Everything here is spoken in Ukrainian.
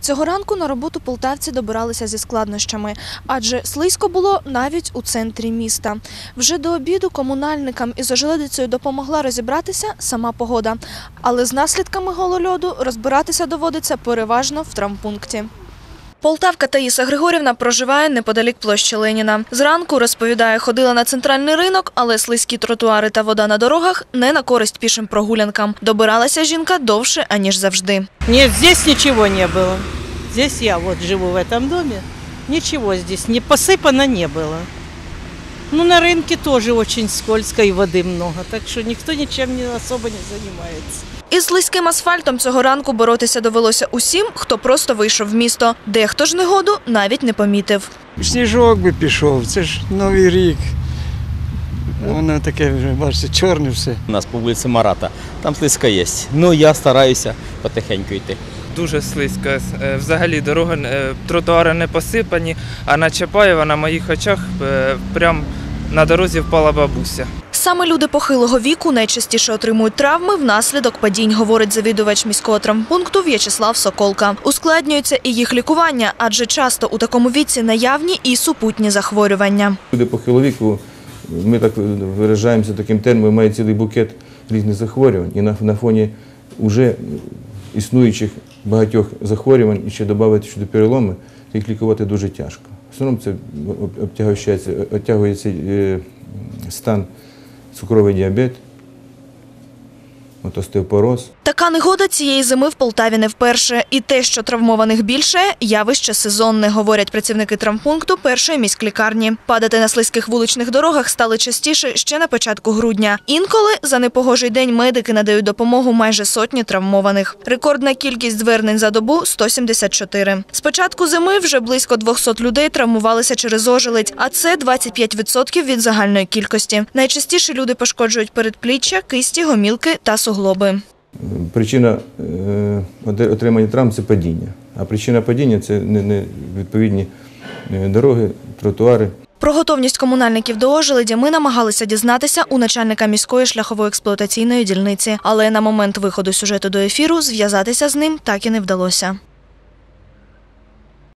Цього ранку на роботу полтавці добиралися зі складнощами, адже слизько було навіть у центрі міста. Вже до обіду комунальникам із ожеледицею допомогла розібратися сама погода. Але з наслідками голольоду розбиратися доводиться переважно в травмпункті. Полтавка Таїса Григорівна проживає неподалік площі Леніна. Зранку, розповідає, ходила на центральний ринок, але слизькі тротуари та вода на дорогах не на користь пішим прогулянкам. Добиралася жінка довше, аніж завжди. Нет, здесь ничего не было. Здесь я вот живу в этом доме. Ничего здесь не посыпано не было. Ну, на рынке тоже очень скользко и воды много, так что никто ничем не особо не занимается. Із слизьким асфальтом цього ранку боротися довелося усім, хто просто вийшов в місто. Дехто ж негоду навіть не помітив. Сніжок би пішов, це ж Новий рік. Воно таке вже, бачите, чорне все. У нас по вулиці Марата. Там слизька є. Ну я стараюся потихеньку йти. дуже слизько. Е, Взагалі дороги, е, тротуари не посипані, а на Чапаєва на моїх очах е, прям на дорозі впала бабуся. Саме люди похилого віку найчастіше отримують травми внаслідок падінь, говорить завідувач міського травмпункту В'ячеслав Соколка. Ускладнюється і їх лікування, адже часто у такому віці наявні і супутні захворювання. Люди похилого віку, ми так виражаємося таким терміном, мають цілий букет різних захворювань. І на, на фоні вже існуючих багатьох захворювань і ще додати щодо переломи, їх лікувати дуже тяжко. В основному це обтягується, е, стан цукровий діабет, от остеопороз. Така негода цієї зими в Полтаві не вперше. І те, що травмованих більше, явище сезонне, говорять працівники травмпункту першої міськлікарні. Падати на слизьких вуличних дорогах стали частіше ще на початку грудня. Інколи за непогожий день медики надають допомогу майже сотні травмованих. Рекордна кількість звернень за добу 174. З початку зими вже близько 200 людей травмувалися через ожеледь, а це 25% від загальної кількості. Найчастіше люди пошкоджують передпліччя, кисті, гомілки та суглоби. Причина е, отримання травм це падіння. А причина падіння це не- не відповідні е, дороги, тротуари. Про готовність комунальників до ожеледі ми намагалися дізнатися у начальника міської шляхово-експлуатаційної дільниці, але на момент виходу сюжету до ефіру зв'язатися з ним так і не вдалося.